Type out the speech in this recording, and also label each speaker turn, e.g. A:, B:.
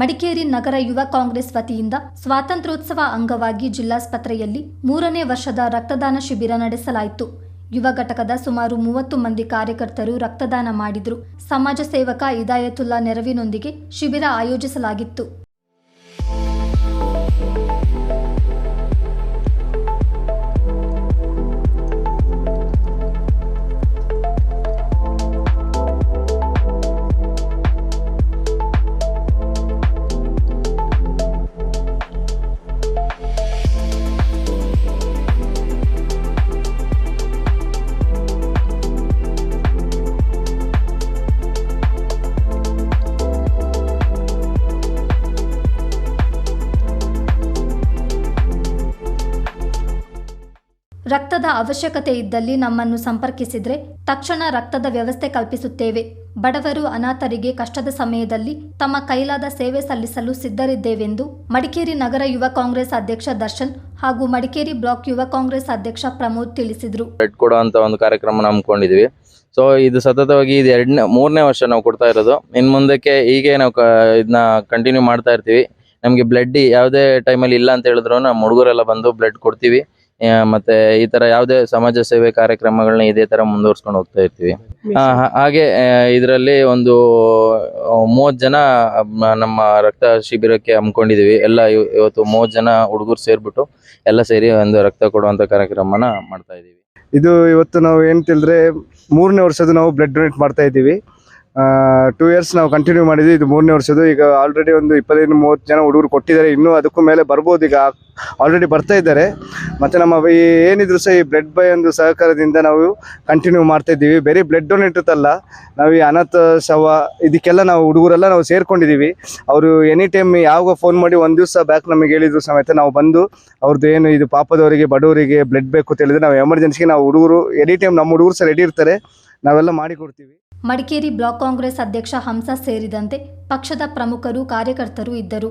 A: ಮಡಿಕೇರಿ ನಗರ ಯುವ ಕಾಂಗ್ರೆಸ್ ವತಿಯಿಂದ ಸ್ವಾತಂತ್ರ್ಯೋತ್ಸವ ಅಂಗವಾಗಿ ಜಿಲ್ಲಾಸ್ಪತ್ರೆಯಲ್ಲಿ ಮೂರನೇ ವರ್ಷದ ರಕ್ತದಾನ ಶಿಬಿರ ನಡೆಸಲಾಯಿತು. ಯುವ ಘಟಕದ ಸುಮಾರು ಮೂವತ್ತು ಮಂದಿ ಕಾರ್ಯಕರ್ತರು ರಕ್ತದಾನ ಮಾಡಿದರು. ಸಮಾಜ ಸೇವಕ ಇದಾಯತುಲ್ಲಾ ನೆರವಿನೊಂದಿಗೆ ಶಿಬಿರ ಆಯೋಜಿಸಲಾಗಿತ್ತು. ರಕ್ತದ ಅವಶ್ಯಕತೆ ಇದ್ದಲ್ಲಿ ನಮ್ಮನ್ನು ಸಂಪರ್ಕಿಸಿದ್ರೆ ತಕ್ಷಣ ರಕ್ತದ ವ್ಯವಸ್ಥೆ ಕಲ್ಪಿಸುತ್ತೇವೆ. ಬಡವರು ಅನಾಥರಿಗೆ ಕಷ್ಟದ ಸಮಯದಲ್ಲಿ ತಮ್ಮ ಕೈಲಾದ ಸೇವೆ ಸಲ್ಲಿಸಲು ಸಿದ್ಧರಿದ್ದೇವೆಂದು ಮಡಿಕೇರಿ ನಗರ ಯುವ ಕಾಂಗ್ರೆಸ್ ಅಧ್ಯಕ್ಷ ದರ್ಶನ್ ಹಾಗೂ ಮಡಿಕೇರಿ ಬ್ಲಾಕ್ ಯುವ ಕಾಂಗ್ರೆಸ್ ಅಧ್ಯಕ್ಷ ಪ್ರಮೋದ್ ತಿಳಿಸಿದರು.
B: ಬ್ಲಡ್ ಒಂದು ಕಾರ್ಯಕ್ರಮ ಹಮ್ಮಿಕೊಂಡಿದ್ವಿ ಸೊ ಇದು ಸತತವಾಗಿ ಇದು ಎರಡನೇ, ಮೂರನೇ ವರ್ಷ ನಾವು ಕೊಡ್ತಾ ಇರೋದು. ಇನ್ನು ಮುಂದಕ್ಕೆ ಹೀಗೆ ನಾವು ಇದನ್ನ ಕಂಟಿನ್ಯೂ ಮಾಡ್ತಾ ಇರ್ತೀವಿ. ನಮಗೆ ಬ್ಲಡ್ ಯಾವುದೇ ಟೈಮಲ್ಲಿ ಇಲ್ಲ ಅಂತ ಹೇಳಿದ್ರು ನಮ್ಮ ಹುಡುಗರೆಲ್ಲ ಬಂದು ಬ್ಲಡ್ ಕೊಡ್ತೀವಿ. ಮತ್ತೆ ಈ ತರ ಯಾವುದೇ ಸಮಾಜ ಸೇವೆ ಕಾರ್ಯಕ್ರಮಗಳನ್ನ ಇದೇ ತರ ಮುಂದುವರ್ಸ್ಕೊಂಡು ಹೋಗ್ತಾ ಇರ್ತೀವಿ. ಹಾಗೆ ಇದರಲ್ಲಿ ಒಂದು ಮೂವತ್ತು ಜನ ನಮ್ಮ ರಕ್ತ ಶಿಬಿರಕ್ಕೆ ಹಮ್ಮಿಕೊಂಡಿದೀವಿ. ಎಲ್ಲ ಇವತ್ತು ಮೂವತ್ತು ಜನ ಹುಡುಗರು ಸೇರ್ಬಿಟ್ಟು ಎಲ್ಲ ಸೇರಿ ಒಂದು ರಕ್ತ ಕೊಡುವಂತ ಕಾರ್ಯಕ್ರಮನ ಮಾಡ್ತಾ ಇದೀವಿ.
C: ಇದು ಇವತ್ತು ನಾವು ಏನ್ ತಿಳಿದ್ರೆ ಮೂರನೇ ವರ್ಷದ ನಾವು ಬ್ಲಡ್ ಡೊನೇಟ್ ಮಾಡ್ತಾ ಇದ್ದೀವಿ ಟೂ ಇಯರ್ಸ್ ನಾವು ಕಂಟಿನ್ಯೂ ಮಾಡಿದ್ವಿ, ಇದು ಮೂರನೇ ವರ್ಷದ್ದು. ಈಗ ಆಲ್ರೆಡಿ ಒಂದು ಇಪ್ಪತ್ತೈದು, ಮೂವತ್ತು ಜನ ಹುಡುಗರು ಕೊಟ್ಟಿದ್ದಾರೆ. ಇನ್ನೂ ಅದಕ್ಕೂ ಮೇಲೆ ಬರ್ಬೋದು. ಈಗ ಆಲ್ರೆಡಿ ಬರ್ತಾ ಇದ್ದಾರೆ. ಮತ್ತು ನಮ್ಮ ಈ ಏನಿದ್ರು ಸಹ ಈ ಬ್ಲಡ್ ಬೈ ಒಂದು ಸಹಕಾರದಿಂದ ನಾವು ಕಂಟಿನ್ಯೂ ಮಾಡ್ತಾ ಇದ್ದೀವಿ. ಬೇರೆ ಬ್ಲಡ್ ಡೊನೇಟ್ ಅಲ್ಲ ನಾವು ಈ ಅನಾಥ ಶವ, ಇದಕ್ಕೆಲ್ಲ ನಾವು ಹುಡುಗರೆಲ್ಲ ನಾವು ಸೇರ್ಕೊಂಡಿದ್ದೀವಿ. ಅವರು ಎನಿ ಟೈಮ್ ಯಾವಾಗ ಫೋನ್ ಮಾಡಿ ಒಂದು ದಿವಸ ಬ್ಯಾಕ್ ನಮಗೆ ಹೇಳಿದ್ರು ಸಮೇತ ನಾವು ಬಂದು ಅವ್ರದ್ದು ಏನು ಇದು ಪಾಪದವರಿಗೆ, ಬಡವರಿಗೆ ಬ್ಲಡ್ ಬೇಕು ಅಂತ ಹೇಳಿದ್ರೆ ನಾವು ಎಮರ್ಜೆನ್ಸಿಗೆ ನಾವು ಹುಡುಗರು ಎನಿ ಟೈಮ್ ನಮ್ಮ ಹುಡುಗರು ಸಹ ರೆಡಿ ಇರ್ತಾರೆ, ನಾವೆಲ್ಲ ಮಾಡಿ ಕೊಡ್ತೀವಿ.
A: ಮಡಿಕೇರಿ ಬ್ಲಾಕ್ ಕಾಂಗ್ರೆಸ್ ಅಧ್ಯಕ್ಷ ಹಂಸ ಸೇರಿದಂತೆ ಪಕ್ಷದ ಪ್ರಮುಖರು ಕಾರ್ಯಕರ್ತರು ಇದ್ದರು.